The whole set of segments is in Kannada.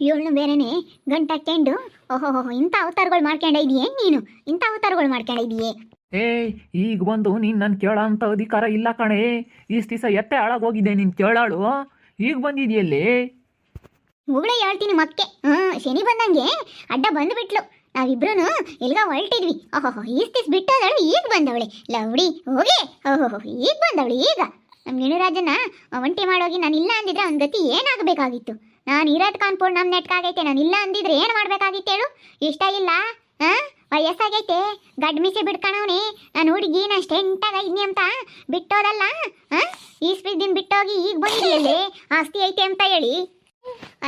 ಇವಳನ್ನ ಬೇರೆನೆ ಗಂಟ ಹಾಕ್ಕೊಂಡು ಓಹೋ ಇಂಥ ಅವತಾರಗಳು ಮಾಡ್ಕೊಂಡ ಇದೀಯೇ ನೀನು? ಇಂಥ ಅವತಾರಗಳು ಮಾಡ್ಕೊಂಡ ಇದೀಯೇ ಏಯ್ ಈಗ ಬಂದು ನೀನು ನನ್ನ ಕೇಳೋ ಅಂತ ಅಧಿಕಾರ ಇಲ್ಲ ಕಣೆ. ಇಷ್ಟು ದಿವಸ ಎತ್ತೆ ಹೋಗಿದ್ದೆ ನೀನು ಕೇಳಾಳು. ಈಗ ಬಂದಿದ್ಯಲ್ಲಿ ಉಗುಳೆ ಹೇಳ್ತೀನಿ ಮಕ್ಕೆ ಹ್ಮ್ ಶನಿ ಬಂದಂಗೆ ಅಡ್ಡ ಬಂದುಬಿಟ್ಲು. ನಾವಿಬ್ರು ಎಲ್ಗ ಹೊರಟಿದ್ವಿ. ಓಹೋ ಈಸ್ತಿಸ್ ಬಿಟ್ಟದಳು ಈಗ ಬಂದವಳೆ. ಲವ್ಡಿ ಹೋಗಿ. ಓಹೋ ಈಗ ಬಂದವಳು ಈಗ. ನಮ್ಮ ಗಿಣರಾಜನ ಒಂಟಿ ಮಾಡೋಗಿ ನಾನು ಇಲ್ಲ ಅಂದಿದ್ರೆ ಅವನ ಗತಿ ಏನಾಗಬೇಕಾಗಿತ್ತು? ನಾನು ಇರೋದ್ ಕಾನ್ಪುರ್ ನಮ್ಮ ನೆಟ್ಕಾಗೈತೆ ನಾನು ಇಲ್ಲ ಅಂದಿದ್ರೆ ಏನು ಮಾಡ್ಬೇಕಾಗಿತ್ತು ಹೇಳು? ಇಷ್ಟ ಇಲ್ಲ ಹಾಂ ವಯಸ್ಸಾಗೈತೆ ಗಡ್ ಮಿಸಿ ಬಿಡ್ಕಣವ್ನೆ. ನಾನು ಹುಡುಗಿ ಸ್ಟೆಂಟಾಗ ಇದ್ನಿ ಅಂತ ಬಿಟ್ಟೋದಲ್ಲ ಹಾಂ ಈಸ್ಪಿ ದಿನ ಬಿಟ್ಟೋಗಿ ಈಗ ಬಂದಿದೆಯಲ್ಲಿ ಆಸ್ತಿ ಐತೆ ಅಂತ ಹೇಳಿ.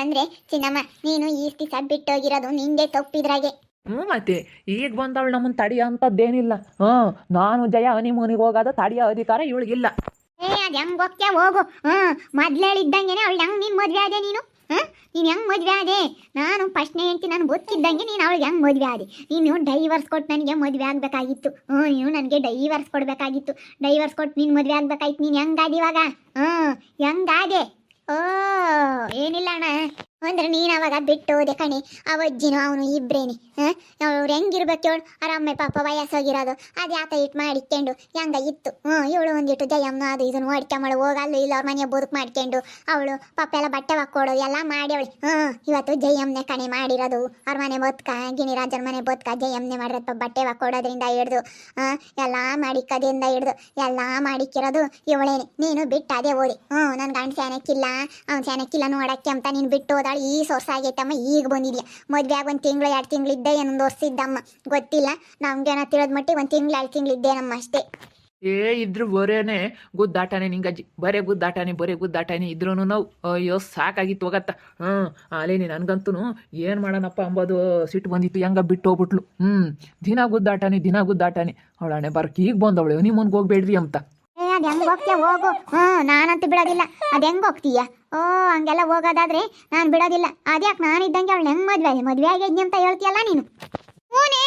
ಅಂದ್ರೆ ಚಿನ್ನಮ್ಮ ನೀನು ಈ ಸಬ್ ಬಿಟ್ಟೋಗಿರೋದು ನಿಂದೆ ತಪ್ಪಿದ್ರಾಗೆ. ಹ್ಞೂ ಮತ್ತೆ ಈಗ ಬಂದವಳು ನಮ್ಮನ್ನು ತಡಿಯೋ ಅಂಥದ್ದೇನಿಲ್ಲ ಹ್ಞೂ ನಾನು ಜಯ ಹನಿಮೂನಿಗೆ ಹೋಗೋದ ತಡಿಯೋ ಅಧಿಕಾರ ಇವಳಿಗಿಲ್ಲ. ಏ ಅದ್ ಹೆಂಗ್ ಹೋಗ್ತೀಯ ಹೋಗು. ಹ್ಮ್ ಮೊದ್ಲು ಹೇಳಿದ್ದಂಗೆ ಅವಳು ಹೆಂಗ್ ನಿನ್ ಮದುವೆ ಆದೆ ನೀನು? ನೀನು ಹೆಂಗ್ ಮದುವೆ ಆದೆ? ನಾನು ಫಸ್ಟ್ನೇ ಹೆಂಡ್ತಿ, ನಾನು ಗೊತ್ತಿದ್ದಂಗೆ ನೀನು ಅವಳಿಗೆ ಹೆಂಗೆ ಮದುವೆ ಆದೆ? ನೀನು ಡೈವರ್ಸ್ ಕೊಟ್ಟು ನನಗೆ ಮದುವೆ ಆಗಬೇಕಾಗಿತ್ತು. ಹ್ಞೂ ನೀನು ನನಗೆ ಡೈವರ್ಸ್ ಕೊಡಬೇಕಾಗಿತ್ತು. ಡೈವರ್ಸ್ ಕೊಟ್ಟು ನೀನು ಮದುವೆ ಆಗಬೇಕಾಯ್ತು ನೀನು ಹೆಂಗಾದ ಇವಾಗ? ಹ್ಞೂ ಹೆಂಗಾದೆ ಓ, ಏನಿಲ್ಲ ಅಣ್ಣ. ಅಂದ್ರೆ ನೀನು ಅವಾಗ ಬಿಟ್ಟು ಹೋದೆ ಕಣಿ ಆ ಅಜ್ಜಿನೂ ಅವನು ಇಬ್ರೇನೆ ಅವ್ರು ಹೆಂಗಿರ್ಬೇಕು ಹೇಳು ಆರಾಮೆ ಪಾಪ ವಯಸ್ಸಾಗಿರೋದು, ಅದು ಆತ ಇಟ್ಟು ಮಾಡಿಕೊಂಡು, ಹೆಂಗ ಇತ್ತು? ಹ್ಞೂ ಇವಳು ಒಂದಿಟ್ಟು ಜಯಮ್ಮನ ಅದು ಇದನ್ನು ಮಾಡ್ಕೊಂಬಳು ಹೋಗಲ್ಲ ಇಲ್ಲ ಅವ್ರ ಮನೆ ಬದುಕು ಮಾಡ್ಕೊಂಡು, ಅವಳು ಪಾಪ ಎಲ್ಲ ಬಟ್ಟೆ ಹಾಕ್ಕೊಡೋದು ಎಲ್ಲ ಮಾಡ್ಯವಳು. ಹ್ಞೂ ಇವತ್ತು ಜಯಮ್ಮನೆ ಕಣೆ ಮಾಡಿರೋದು, ಅವ್ರ ಮನೆ ಬದುಕ ಗಿಣಿರಾಜರ ಮನೆ ಬದುಕ ಜಯಮ್ಮನೆ ಮಾಡಿರೋದು ಬಟ್ಟೆ ಹಾಕ್ಕೊಡೋದ್ರಿಂದ ಹಿಡ್ದು ಎಲ್ಲ ಮಾಡಿಕ್ಕದಿಂದ ಹಿಡ್ದು, ಎಲ್ಲ ಮಾಡಿಕ್ಕಿರೋದು ಇವಳೇನೆ. ನೀನು ಬಿಟ್ಟು ಅದೇ ಓದಿ ಹ್ಞೂ ನನ್ನ ಗಂಡ ಸ್ಯಾನಕ್ಕಿಲ್ಲ ಅವ್ನು ಸ್ಯಾನಕ್ಕಿಲ್ಲ ನೋಡಕ್ಕೆ ಅಂತ ನೀನು ಬಿಟ್ಟು ಹೋದಾಳು ಈ ಸೊರ್ಸ ಆಗೈತಮ್ಮ ಈಗ ಬಂದಿದ್ಯಾ. ಮದ್ವೆ ಆಗ ಒಂದು ತಿಂಗಳು ಎರಡು ತಿಂಗಳಿದ್ದೆ ಏನೊಂದು ವರ್ಷ ಇದ್ದಮ್ಮ. ಗೊತ್ತಿಲ್ಲ ಏನೋ ತಿಳಿದ ಮಟ್ಟಿ ಒಂದು ತಿಂಗಳು ಎರಡು ತಿಂಗಳಿದ್ದೇನಮ್ಮ ಅಷ್ಟೇ. ಏ ಇದ್ರು ಬರೇನೆ ಗುದ್ದಾಟನೆ ನಿಂಗಜ್ಜಿ. ಬರೇ ಗುದ್ದಾಟನೆ ಬರೇ ಗುದ್ದಾಟನೆ ಇದ್ರೂ ನಾವು ಅಯ್ಯೋ ಸಾಕಾಗಿತ್ತು ಹೋಗತ್ತ. ಹ್ಞೂ ಅಲೇನಿ ನನಗಂತೂ ಏನು ಮಾಡೋಣಪ್ಪ ಅಂಬೋದು ಸಿಟ್ಟು ಬಂದಿತ್ತು ಹೆಂಗ ಬಿಟ್ಟು ಹೋಗ್ಬಿಟ್ಲು. ಹ್ಞೂ ದಿನ ಗುದ್ದಾಟನೆ ದಿನ ಗುದ್ದಾಟನೆ. ಅವಳ ಹಣೆ ಬರಕ್ಕೆ ಈಗ ಬಂದವಳು ನೀವು ಮುಂದೆ ಹೋಗ್ಬೇಡ್ರಿ ಅಂತ. ಹೋಗು ಹ್ಞೂ ನಾನಂತೂ ಬಿಡೋದಿಲ್ಲ. ಅದು ಹೆಂಗ್ ಹೋಗ್ತೀಯ? ಓ, ಹಂಗೆಲ್ಲ ಹೋಗೋದಾದ್ರೆ ನಾನು ಬಿಡೋದಿಲ್ಲ. ಅದ್ಯಾಕೆ ನಾನು ಇದ್ದಂಗೆ ಅವಳು ಹೆಂಗೆ ಮದುವೆ ಮದುವೆ ಆಗಿದ್ನಿ ಅಂತ ಹೇಳ್ತೀಯಲ್ಲ ನೀನು? ಹೂನೇ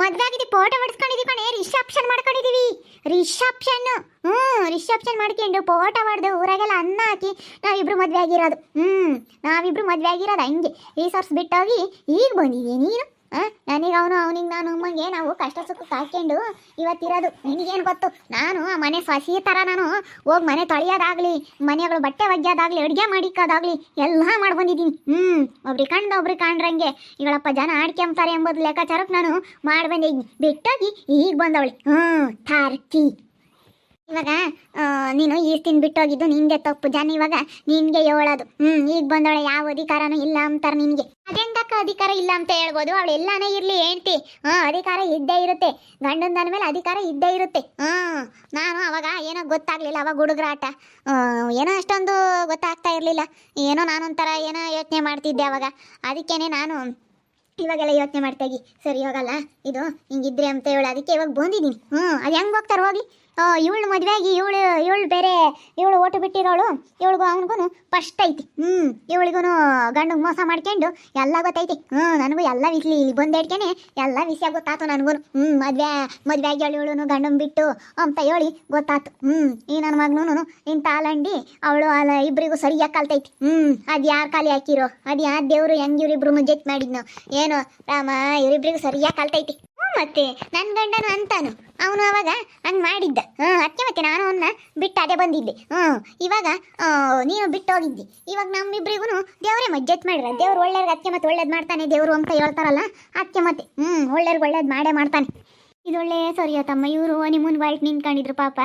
ಮದುವೆ ಆಗಿದ್ದು ಫೋಟೋ ಹೊಡ್ಸ್ಕೊಂಡಿದ್ದೀವಿ ಕಣೆ ರಿಸೆಪ್ಷನ್ ಮಾಡ್ಕೊಂಡಿದ್ದೀವಿ. ರಿಸೆಪ್ಷನ್ ಹ್ಞೂ ರಿಸೆಪ್ಷನ್ ಮಾಡ್ಕೊಂಡು ಫೋಟೋ ಹೊಡೆದು ಊರಾಗೆಲ್ಲ ಅನ್ನ ಹಾಕಿ ನಾವಿಬ್ರು ಮದುವೆ ಆಗಿರೋದು. ಹ್ಞೂ ನಾವಿಬ್ರು ಮದುವೆ ಆಗಿರೋದು ಹಂಗೆ. ಈ ಸರ್ಸ್ ಬಿಟ್ಟೋಗಿ ಈಗ ಬಂದಿದೀಯ ನೀನು? ನನಗೆ ಅವನು, ಅವನಿಗೆ ನಾನು ಅಮ್ಮಂಗೆ ನಾವು ಕಷ್ಟ ಸುಖ ಕಾಯ್ಕೊಂಡು ಇವತ್ತಿರೋದು. ನಿನಗೇನು ಗೊತ್ತು? ನಾನು ಆ ಮನೆ ಸಸಿ ಥರ ನಾನು ಹೋಗಿ ಮನೆ ತೊಳೆಯೋದಾಗಲಿ, ಮನೆಗಳು ಬಟ್ಟೆ ಒಗ್ಯೋದಾಗಲಿ, ಅಡುಗೆ ಮಾಡಿಕ್ಕೋದಾಗಲಿ ಎಲ್ಲ ಮಾಡ್ಬಂದಿದ್ದೀನಿ. ಹ್ಞೂ ಒಬ್ರಿಗೆ ಕಂಡು ಒಬ್ರಿಗೆ ಕಾಣ್ರಂಗೆ. ಈಗಳಪ್ಪ ಜನ ಆಡ್ಕೊಂತಾರೆ ಎಂಬುದು ಲೆಕ್ಕಾಚಾರಕ್ಕೆ ನಾನು ಮಾಡ್ಬಂದಿದ್ದೀನಿ. ಬಿಟ್ಟೋಗಿ ಈಗ ಬಂದವಳಿ. ಹ್ಞೂ ಥಾರ್ಕಿ ಇವಾಗ ನೀನು ಈ ತಿನ್ ಬಿಟ್ಟೋಗಿದ್ದು ನಿಂಗೆ ತಪ್ಪು ಜನ ಇವಾಗ, ನಿನ್ಗೆ ಹೇಳೋದು ಹ್ಮ್, ಈಗ ಬಂದವಳೆ ಯಾವ ಅಧಿಕಾರನೂ ಇಲ್ಲ ಅಂತಾರೆ ನಿನ್ಗೆ. ಅದೆಂದಕ್ಕ ಅಧಿಕಾರ ಇಲ್ಲ ಅಂತ ಹೇಳ್ಬೋದು? ಅವಳು ಎಲ್ಲಾನೇ ಇರ್ಲಿ ಹೇಳ್ತಿ ಹಾ, ಅಧಿಕಾರ ಇದ್ದೇ ಇರುತ್ತೆ. ಗಂಡಂದನ ಮೇಲೆ ಅಧಿಕಾರ ಇದ್ದೇ ಇರುತ್ತೆ. ಹ್ಮ್ ನಾನು ಅವಾಗ ಏನೋ ಗೊತ್ತಾಗ್ಲಿಲ್ಲ, ಅವಾಗ ಹುಡುಗರಾಟ ಏನೋ ಅಷ್ಟೊಂದು ಗೊತ್ತಾಗ್ತಾ ಇರ್ಲಿಲ್ಲ. ಏನೋ ನಾನೊಂಥರ ಏನೋ ಯೋಚನೆ ಮಾಡ್ತಿದ್ದೆ ಅವಾಗ. ಅದಕ್ಕೇನೆ ನಾನು ಇವಾಗೆಲ್ಲ ಯೋಚನೆ ಮಾಡ್ತಾಗಿ ಸರಿ, ಹೋಗಲ್ಲ. ಇದು ಹಿಂಗಿದ್ರೆ ಅಂತ ಹೇಳಿ. ಅದಕ್ಕೆ ಇವಾಗ ಬಂದಿದ್ದೀನಿ. ಹ್ಞೂ ಅದು ಹೆಂಗೆ ಹೋಗ್ತಾರೆ ಹೋಗಿ ಇವಳು ಮದುವೆಯಾಗಿ, ಇವಳು ಇವಳು ಬೇರೆ, ಇವಳು ಓಟು ಬಿಟ್ಟಿರೋಳು. ಇವಳಿಗೂ ಅವನಿಗೂ ಫಸ್ಟ್ ಐತಿ. ಹ್ಞೂ ಇವಳಿಗೂ ಗಂಡು ಮೋಸ ಮಾಡ್ಕೊಂಡು ಎಲ್ಲ ಗೊತ್ತೈತಿ. ಹ್ಞೂ ನನಗೂ ಎಲ್ಲ ವಿಸ್ಲಿ. ಇಲ್ಲಿ ಬಂದೇಡ್ಕೇನೆ ಎಲ್ಲ ವಿಷಯ ಗೊತ್ತಾತು ನನಗೂ ಹ್ಞೂ ಮದುವೆ ಮದುವೆ ಆಗಿ ಇವಳು ಗಂಡನ್ ಬಿಟ್ಟು ಅಂತ ಹೇಳಿ ಗೊತ್ತಾತು. ಹ್ಞೂ ಈ ನನ್ನ ಮಗನೂ ಇಂಥ ಹಾಲಂಡಿ ಅವಳು ಅಲ್ಲ ಇಬ್ಬರಿಗೂ ಸರಿಯಾಗಿ ಕಲ್ತೈತಿ. ಹ್ಞೂ ಅದು ಯಾರು ಖಾಲಿ ಹಾಕಿರೋ? ಅದು ಯಾರು ದೇವರು ಹೆಂಗೆ ಇವ್ರಿಬ್ರು ಮುಜ್ಜೆತ್ ಮಾಡಿದ್ನು? ಏನು? ರಾಮ, ಇವರಿಬ್ರಿಗೂ ಸರಿಯಾಗಿ ಕಲ್ತೈತಿ. ಹ್ಞೂ ಮತ್ತೆ ನನ್ನ ಗಂಡನು ಅಂತಾನು. ಅವನು ಅವಾಗ ಹಂಗೆ ಮಾಡಿದ್ದ. ಹ್ಞೂ ಅದಕ್ಕೆ ಮತ್ತೆ ನಾನು ಅವನ್ನ ಬಿಟ್ಟು ಅದೇ ಬಂದಿದ್ದೆ. ಹ್ಞೂ ಇವಾಗ ನೀನು ಬಿಟ್ಟು ಹೋಗಿದ್ದಿ. ಇವಾಗ ನಮ್ಮಿಬ್ರಿಗೂ ದೇವರೇ ಮಜ್ಜತ್ ಮಾಡಿರ. ದೇವ್ರು ಒಳ್ಳೇರ್ಗೆ ಅದಕ್ಕೆ ಮತ್ತೆ ಒಳ್ಳೇದು ಮಾಡ್ತಾನೆ ದೇವರು ಅಂತ ಹೇಳ್ತಾರಲ್ಲ ಅದಕ್ಕೆ ಮತ್ತೆ ಹ್ಞೂ ಒಳ್ಳೇರ್ಗೆ ಒಳ್ಳೇದು ಮಾಡೇ ಮಾಡ್ತಾನೆ. ಇದೊಳ್ಳೆ ಸರಿಯೋ ತಮ್ಮ ಇವರು ನಿಮ್ಮನ್ ವೈಟ್ ನಿಂತ್ಕೊಂಡಿದ್ರು ಪಾಪ.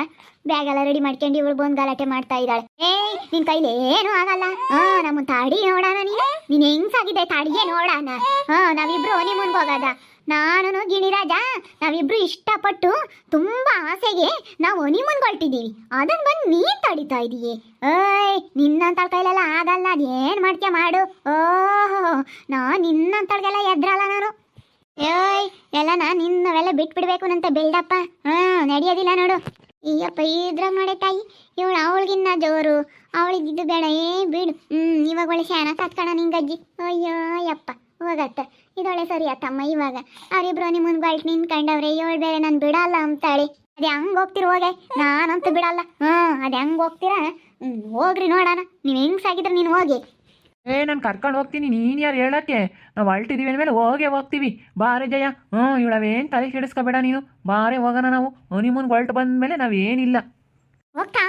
ಬ್ಯಾಗ್ ಎಲ್ಲ ರೆಡಿ ಮಾಡ್ಕೊಂಡು ಇವಳು ಬಂದು ಗಲಾಟೆ ಮಾಡ್ತಾ ಇದ್ದಾಳೆ. ಏಯ್, ನಿನ್ ಕೈಲಿ ಏನು ಆಗಲ್ಲ. ಹಾ ನಮ್ಮ ತಾಡಿ ನೋಡೋಣ ನೀನು. ನೀನ್ ಹೆಂಗ್ಸಾಗಿದೆ ತಾಡಿಗೆ ನೋಡೋಣ. ಹಾ ನಾವಿಬ್ರು ನಿಮ್ಮನ್ಗೆ ಹೋಗೋದ. ನಾನು ಗಿಣಿರಾಜ ನಾವಿಬ್ರು ಇಷ್ಟಪಟ್ಟು ತುಂಬಾ ಆಸೆಗೆ ನಾವು ಹನಿಮೂನ್ಗೆ ಹೊರಟಿದ್ದೀವಿ. ಅದನ್ನ ಬಂದು ನೀನ್ ತಡಿತಾ ಇದೀಯೇ. ಏಯ್ ನಿನ್ನಂತ ಕೈಲೆಲ್ಲ ಆಗಲ್ಲ. ಅದೇನ್ ಮಾಡ್ಕೆ ಮಾಡು. ಓಹೋ ನಾ ನಿನ್ನಂತಳಗೆಲ್ಲ ಎದ್ರಲ್ಲ ನಾನು. ಏಯ್ ಎಲ್ಲ ನಾ ನಿನ್ನವೆಲ್ಲ ಬಿಟ್ಬಿಡ್ಬೇಕು ನಂತ ಬಿಲ್ಡಪ್ಪ ಹಾ, ನಡೆಯೋದಿಲ್ಲ ನೋಡು. ಅಯ್ಯಪ್ಪ ಇದ್ರಾಗ ನೋಡೆ ತಾಯಿ. ಇವಳು ಅವಳಿಗಿನ್ನ ಜೋರು. ಅವಳಿದ್ದು ಬೇಡ. ಏ, ಬಿಡು. ಹ್ಮ್, ಇವಾಗ ಒಳ್ಳೆ ಶಾಣ ಕತ್ಕಣ ನಿಂಗಜ್ಜಿ. ಅಯ್ಯೋ, ಯಪ್ಪ. ಹೋಗತ್ತ. ಇದೊಳ್ಳೆ ಸರಿ ಆತಮ್ಮ ಇವಾಗ. ಅವರಿಬ್ರು ನಿಮ್ಮ ಮುಂದೆ ಗಲ್ಟ್ ನಿನ್ಕಂಡವ್ರೆ ಇವಳು ಬೇರೆ ನಾನು ಬಿಡಲ್ಲ ಅಂತಾಳೆ. ಅದ್ ಹೆಂಗ್ ಹೋಗ್ತಿರ ಹೋಗೆ. ನಾನಂತೂ ಬಿಡಲ್ಲ. ಹ್ಮ್, ಅದು ಹೆಂಗ್ ಹೋಗ್ತೀರಾ? ಹೋಗ್ರಿ ನೋಡೋಣ. ನೀವು ಹೆಂಗ್ ಸಾಗಿದ್ರೆ ನೀನು ಹೋಗಿ. ಏ, ನಾನು ಕರ್ಕೊಂಡು ಹೋಗ್ತೀನಿ, ನೀನು ಯಾರು ಹೇಳೋಕ್ಕೆ? ನಾವು ಹೊಲ್ಟಿದ್ದೀವಿ ಅಂದಮೇಲೆ ಹೋಗೇ ಹೋಗ್ತೀವಿ. ಬಾರೆ ಜಯ. ಹ್ಞೂ ಇವಳವೇನು ತಲೆ ಕೆಡಿಸ್ಕೋಬೇಡ ನೀನು. ಬಾರೆ ಹೋಗೋಣ ನಾವು. ಹನಿಮೂನ್ಗೆ ಹೊಲ್ಟು ಬಂದಮೇಲೆ ನಾವೇನಿಲ್ಲ ಹೋಗ್ತಾ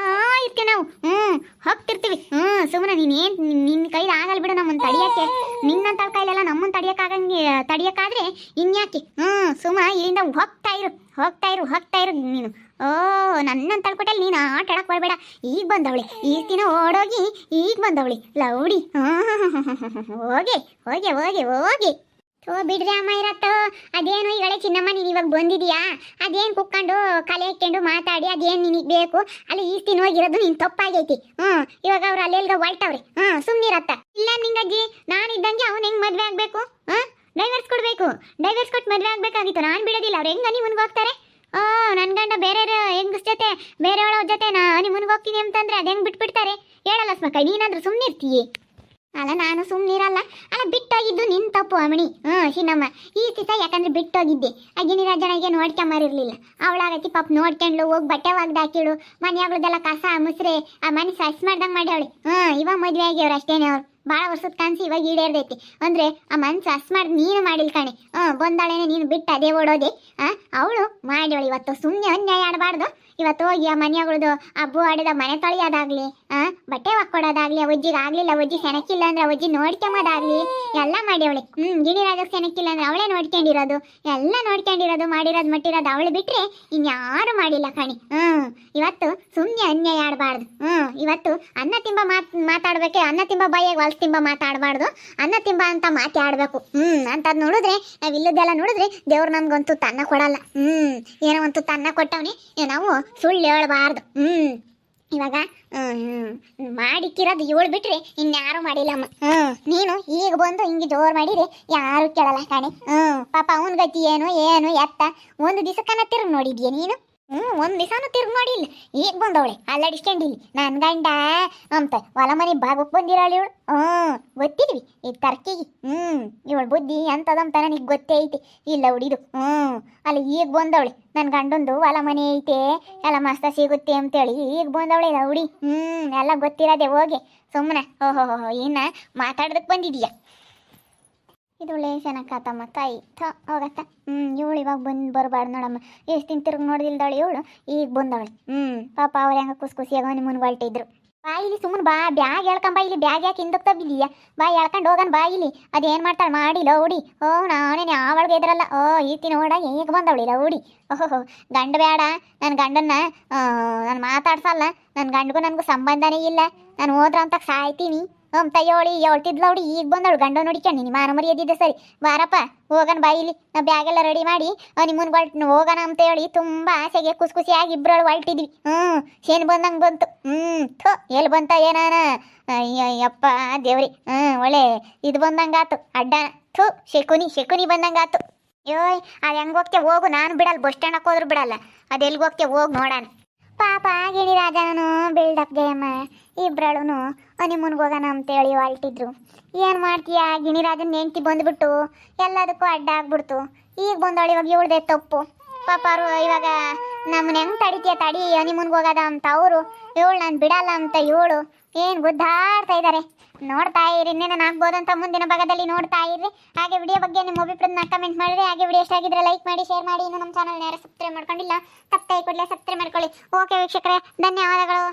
ಇರ್ತೀವಿ ನಾವು. ಹ್ಮ್, ಹೋಗ್ತಿರ್ತೀವಿ. ಹ್ಮ್ ಸುಮ್ಮನೆ ನೀನೇನು ನಿನ್ನ ಕೈಲಿ ಆಗಲ್ಲ ಬಿಡು ನಮ್ಮನ್ನ ತಡಿಯಕ್ಕೆ. ನಿನ್ನಂತ ಕೈಲೆಲ್ಲ ನಮ್ಮನ್ನು ತಡಿಯಕ್ಕಾಗಂಗೆ ತಡಿಯಕ್ಕಾದ್ರೆ ಇನ್ಯಾಕೆ? ಹ್ಮ್ ಸುಮ್ಮ ಇಲ್ಲಿಂದ ಹೋಗ್ತಾ ಇರು ಹೋಗ್ತಾ ಇರು ಹೋಗ್ತಾ ಇರು ನೀನು. ಓ ನನ್ನ ತಳ್ಕೊಟ್ಟೆ ನೀನು ಆಟ ಆಡಕ್ ಬರಬೇಡ. ಈಗ ಬಂದವಳಿ ಈ ದಿನ ಓಡೋಗಿ ಈಗ ಬಂದವಳಿ. ಲೌಡಿ. ಹೋಗಿ ಹೋಗಿ ಹೋಗಿ ಹೋಗಿ. ಓ, ಬಿಡ್ರಿ ಅಮ್ಮ ಇರತ್ತ. ಅದೇನು ಈಗಳೆ ಚಿನ್ನಮ್ಮ, ನೀನು ಇವಾಗ ಬಂದಿದೀಯಾ? ಅದೇನು ಕುಕ್ಕೊಂಡು ಕಲೆ ಇಟ್ಕೊಂಡು ಮಾತಾಡಿ, ಅದೇನು ನಿನಗೆ ಬೇಕು? ಅಲ್ಲಿ ಈ ತಿನ್ ಹೋಗಿರೋದು ನೀನು ತಪ್ಪಾಗೈತಿ. ಹ್ಞೂ ಇವಾಗ ಅವ್ರು ಅಲ್ಲೆಲ್ಗ ಹೊಲ್ಟವ್ರಿ ಹ್ಞೂ ಸುಮ್ಮನಿರತ್ತ ಇಲ್ಲ ನಿಂಗಜ್ಜಿ ನಾನು ಇದ್ದಂಗೆ ಅವ್ನು ಹೆಂಗೆ ಮದುವೆ ಆಗಬೇಕು? ಹಾಂ ಡೈವರ್ಸ್ ಕೊಡಬೇಕು. ಡೈವರ್ಸ್ ಕೊಟ್ಟು ಮದುವೆ ಆಗಬೇಕಾಗಿತ್ತು. ನಾನು ಬಿಡೋದಿಲ್ಲ. ಅವ್ರು ಹೆಂಗೆ ನೀವು ಹೋಗ್ತಾರೆ ಓ ನನ್ನ ಗಂಡ ಬೇರೆ ಹೆಂಗ್ ಜೊತೆ ಬೇರೆಯವಳ ಜೊತೆ ನಾ ಹನಿಮೂನ್ಗೆ ಹೋಗ್ತೀನಿ ಅಂತಂದ್ರೆ ಅದು ಹೆಂಗೆ ಬಿಟ್ಬಿಡ್ತಾರೆ? ಹೇಳಲ್ಲ ಸ್ಮಕ ನೀನಾದರೂ ಸುಮ್ಮನೆ ಇರ್ತೀಯೇ ಅಲ್ಲ, ನಾನು ಸುಮ್ಮನಿರಲ್ಲ ಅಲ್ಲ, ಬಿಟ್ಟೋಗಿದ್ದು ನಿನ್ ತಪ್ಪು ಅಮಣಿ. ಹ್ಞೂ ಶಿನಮ್ಮ ಈ ದಿವಸ ಯಾಕಂದ್ರೆ ಬಿಟ್ಟೋಗಿದ್ದೆ. ಆ ಜನಗೆ ನೋಡ್ಕೊಂಬರಿರ್ಲಿಲ್ಲ ಅವಳಾಗತಿ ಪಾಪ ನೋಡ್ಕೊಂಡ್ಲು ಹೋಗಿ ಬಟ್ಟೆ ಒಗ್ದು ಹಾಕಿಳು, ಮನೆಯಾಗ್ಳದೆಲ್ಲ ಕಸ ಮುಸ್ರೆ, ಆ ಮನೆ ಸಸ್ ಮಾಡ್ದಂಗೆ ಮಾಡ್ಯಾಳಿ ಹ್ಞೂ ಇವಾಗ ಮದುವೆ ಆಗ್ಯವ್ರು ಅಷ್ಟೇನೆ ಅವ್ರು ಭಾಳ ವರ್ಷದ ಕನ್ಸು ಇವಾಗ ಈಡೇರ್ದೈತಿ. ಅಂದ್ರೆ, ಆ ಮನ್ಸು ಹಸ್ ಮಾಡಿ ನೀನು ಮಾಡಿಲ್ ಕಣೆ. ಹ್ಞೂ, ಬಂದಾಳೆನೆ ನೀನು ಬಿಟ್ಟು ಅದೇ ಓಡೋದೆ. ಹಾಂ ಅವಳು ಮಾಡ್ಯವಳು ಇವತ್ತು. ಸುಮ್ಮನೆ ಅನ್ಯಾಯ ಆಡಬಾರ್ದು. ಇವತ್ತು ಹೋಗಿ ಆ ಮನೆಯಾಗಳದು ಹಬ್ಬ ಆಡಿದ ಮನೆ ತೊಳೆಯೋದಾಗಲಿ, ಆ ಬಟ್ಟೆ ಹಾಕೊಡೋದಾಗ್ಲಿ ಅವಜ್ಜಿಗೆ ಆಗ್ಲಿಲ್ಲ ಅವಜ್ಜಿ ಸೆಣಕಿಲ್ಲ ಅಂದ್ರೆ ಅವಜ್ಜಿ ನೋಡ್ಕೊಂಬೋದಾಗ್ಲಿ, ಎಲ್ಲ ಮಾಡ್ಯವಳೆ ಹ್ಮ್, ಗಿಣಿರಾಜಕ್ಕೆ ಸೆಣಕಿಲ್ಲ ಅಂದ್ರೆ ಅವಳೇ ನೋಡ್ಕೊಂಡಿರೋದು. ಎಲ್ಲ ನೋಡ್ಕೊಂಡಿರೋದು, ಮಾಡಿರೋದು, ಮಟ್ಟಿರೋದು ಅವಳು ಬಿಟ್ರೆ ಇನ್ಯಾರು ಮಾಡಿಲ್ಲ ಕಣಿ. ಹ್ಮ್, ಇವತ್ತು ಸುಮ್ಮನೆ ಅನ್ಯಾಯ ಆಡಬಾರ್ದು. ಹ್ಮ್, ಇವತ್ತು ಅನ್ನ ತಿಂಬ ಮಾತ್, ಮಾತಾಡ್ಬೇಕೆ, ಅನ್ನ ತಿಂಬ ಬಾಯಿಗೆ ಹೊಲ್ಸ್ ತಿಂಬ ಮಾತಾಡಬಾರ್ದು. ಅನ್ನ ತಿಂಬ ಅಂತ ಮಾತಾಡ್ಬೇಕು ಹ್ಮ್, ಅಂತದ್ ನೋಡಿದ್ರೆ, ನಾವ್ ಇಲ್ಲದೆಲ್ಲ ನೋಡಿದ್ರೆ ದೇವ್ರು ನಮ್ಗಂತೂ ತನ್ನ ಕೊಡಲ್ಲ. ಹ್ಮ್, ಏನೋ ಒಂದು ತನ್ನ ಕೊಟ್ಟವನಿ ನಾವು ಸುಳ್ಳು ಹೇಳ್ಬಾರ್ದು. ಹ್ಮ್. ಇವಾಗ ಮಾಡಿಕ್ಕಿರೋದು ಏಳು ಬಿಟ್ರೆ ಇನ್ಯಾರು ಮಾಡಿಲ್ಲಮ್ಮ ಹ್ಮ್, ನೀನು ಈಗ ಬಂದು ಹಿಂಗೆ ಜೋರು ಮಾಡಿದ್ರೆ ಯಾರು ಕೇಳಲ್ಲ ಕಾಣಿ. ಹ್ಮ್, ಪಾಪ ಅವನ ಗತಿ ಏನು ಏನು, ಎತ್ತ? ಒಂದು ದಿವಸ ತಿರುಗಿ ನೋಡಿದ್ಯಾ ನೀನು? ಹ್ಮ್, ಒಂದ್ ದಿವಸನೂ ತಿರುಗಿ ನೋಡಿಲ್ಲ ಈಗ ಬಂದವಳೆ, ಅಲ್ಲಾಡಿಸ್ಕೊಂಡಿಲ್ಲ. ನನ್ ಗಂಡ ಅಂತ ಹೊಲ ಮನೆ ಭಾಗಕ್ಕೆ ಬಂದಿರೋಳು ಇವಳು. ಹ್ಮ್, ಗೊತ್ತಿದ್ವಿ, ಈ ತರ್ಕಿಗೆ. ಹ್ಮ್, ಇವಳ ಬುದ್ಧಿ ಎಂತದಂತ ನನಗೆ ಗೊತ್ತೇ ಐತಿ. ಇಲ್ಲ ಹುಡಿದು, ಹ್ಮ್, ಅಲ್ಲ ಈಗ ಬಂದವಳೆ. ನನ್ನ ಗಂಡಂದು ಹೊಲ ಮನೆ ಐತೆ, ಎಲ್ಲ ಮಸ್ತ ಸಿಗುತ್ತೆ ಅಂತೇಳಿ ಈಗ ಬಂದವಳೆ ಹುಡಿ. ಹ್ಮ್, ಎಲ್ಲ ಗೊತ್ತಿರೋದೆ ಹೋಗಿ. ಸುಮ್ಮನೆ ಓಹೋ ಏನ ಮಾತಾಡೋದಕ್ಕೆ ಬಂದಿದೀಯ? ಇದು ಲೇಸನಕ್ಕಾತಮ್ಮ ತಾಯಿ ಥ ಹೋಗತ್ತ. ಹ್ಞೂ ಇವಳು ಇವಾಗ ಬಂದು ಬರಬಾರ್ದು ನೋಡಮ್ಮ. ಎಷ್ಟು ದಿನ ತಿರುಗಿ ನೋಡಿಲ್ದಾಳೆ ಇವಳು, ಈಗ ಬಂದವಳು. ಹ್ಞೂ ಪಾಪ ಅವ್ರು ಹೆಂಗೆ ಖುಷಿ ಖುಷಿಯಾಗ ನಿಮ್ಮ ಮುನ್ಗೆ ಹೊಲ್ಟಿದ್ರು. ಬಾ ಇಲ್ಲಿ ಸುಮ್ಮನೆ ಬಾ, ಬ್ಯಾಗ್ ಹೇಳ್ಕೊಂಬ ಇಲ್ಲಿ, ಬ್ಯಾಗ್ ಯಾಕೆ ಹಿಂದಕ್ಕೆ ತಬ್ಬಿದೀಯ? ಬಾ ಎಳ್ಕೊಂಡು ಹೋಗನ್ ಬಾ ಇಲ್ಲಿ. ಅದೇನು ಮಾಡ್ತಾಳೆ? ಮಾಡಿ ಲೌಡಿ. ಓ ನಾನೇನು ಯಾವಳ್ಗೆ ಇದ್ರಲ್ಲ ಓ ಈತಿ ನೋಡ ಈಗ ಬಂದವಳಿ ಲೌಡಿ. ಓಹೋ ಗಂಡ ಬೇಡ ನನ್ನ ಗಂಡನ್ನ ನಾನು ಮಾತಾಡ್ಸಲ್ಲ. ನನ್ನ ಗಂಡಗೂ ನನಗೂ ಸಂಬಂಧನೇ ಇಲ್ಲ. ನಾನು ಹೋದ್ರ ಅಂತ ಸಾಯ್ತೀನಿ. ಹ್ಮ್ ತಯ್ಯೋಳಿ ಅವಳಿ ಈಗ ಬಂದವಳು, ಗಂಡ ನೋಡಿಕೊಂಡು ನೀನು ಮಾನ ಮರ್ಯಾದಿದ್ದೆ ಸರಿ. ಬಾರಪ್ಪ ಹೋಗನ್ ಬಾಯಿಲಿ ನಾ ಬ್ಯಾಗ್ ಎಲ್ಲ ರೆಡಿ ಮಾಡಿ ನಿಮ್ಮನ್ ಹೊಲ್ಟ್ ಹೋಗೋಣ ಅಂತ ಹೇಳಿ ತುಂಬಾ ಆಸೆಗೆ ಖುಷಿ ಖುಷಿಯಾಗಿ ಇಬ್ರಳು ಹೊಲ್ಟಿದ್ವಿ ಹ್ಮ್, ಶೇನ್ ಬಂದಂಗೆ ಬಂತು. ಹ್ಮ್, ಥೋ ಎಲ್ಲಿ ಬಂತ ಏನಾನ? ಅಯ್ಯಪ್ಪ ದೇವ್ರಿ, ಹ್ಮ್, ಒಳ್ಳೆ ಇದು ಬಂದಂಗಾತು. ಅಡ್ಡ ಥು, ಶಕುನಿ ಶಕುನಿ ಬಂದಂಗಾತು. ಯೋಯ್ ಅದು ಹೆಂಗ್ ಹೋಗ್ತೆ ಹೋಗು, ನಾನು ಬಿಡಲ್ಲ, ಬಸ್ ಸ್ಟ್ಯಾಂಡ್ ಹೋದ್ರು ಬಿಡಲ್ಲ. ಅದು ಎಲ್ಗೆ ಹೋಗ್ತೆ ಹೋಗಿ ನೋಡೋಣ. ಪಾಪ ಗಿಣಿರಾಜನೂ ಬಿಲ್ಡಪ್ ಜಯಮ್ಮ ಇಬ್ರಳು ಹನಿಮೂನ್ಗೆ ಹೋಗೋಣ ಅಂತೇಳಿ ಹೊಲ್ಟಿದ್ರು. ಏನು ಮಾಡ್ತೀಯಾ? ಗಿಣಿರಾಜನ ಹೆಂಡ್ತಿ ಬಂದ್ಬಿಟ್ಟು ಎಲ್ಲದಕ್ಕೂ ಅಡ್ಡ ಆಗ್ಬಿಡ್ತು. ಈಗ ಬಂದವಳು ಇವಾಗ ಇವಳ್ದೆ ತಪ್ಪು. ಪಾಪ ಅವರು ಇವಾಗ ನಮ್ಮನ್ನ ಹೆಂಗ್ ತಡಿತೀಯ ತಡಿ ಹನಿಮೂನ್ಗೆ ಹೋಗೋದ ಅಂತ ಅವರು. ಇವಳು ನಾನು ಬಿಡಲ್ಲ ಅಂತ ಇವಳು ಏನು ಗುದ್ದಾಡ್ತಾ ಇದ್ದಾರೆ ನೋಡ್ತಾ ಇರಿ, ಇನ್ನೇನು ಆಗ್ಬೋದಂತ ಮುಂದಿನ ಭಾಗದಲ್ಲಿ ನೋಡ್ತಾ ಇರಿ. ಹಾಗೆ ವಿಡಿಯೋ ಬಗ್ಗೆ ನಿಮ್ಮ ಅಭಿಪ್ರಾಯನ ಕಮೆಂಟ್ ಮಾಡಿರಿ ಹಾಗೆ ವಿಡಿಯೋ ಇಷ್ಟ ಆಗಿದ್ರೆ ಲೈಕ್ ಮಾಡಿ ಶೇರ್ ಮಾಡಿ. ಇನ್ನು ನಮ್ಮ ಚಾನಲ್ ಯಾರು ಸಬ್ಸ್ಕ್ರೈಬ್ ಮಾಡ್ಕೊಂಡಿಲ್ಲ ತಪ್ಪೇ ಕೊಡ್ಲೇ ಸಬ್ಸ್ಕ್ರೈಬ್ ಮಾಡ್ಕೊಳ್ಳಿ. ಓಕೆ ವೀಕ್ಷಕರೇ, ಧನ್ಯವಾದಗಳು.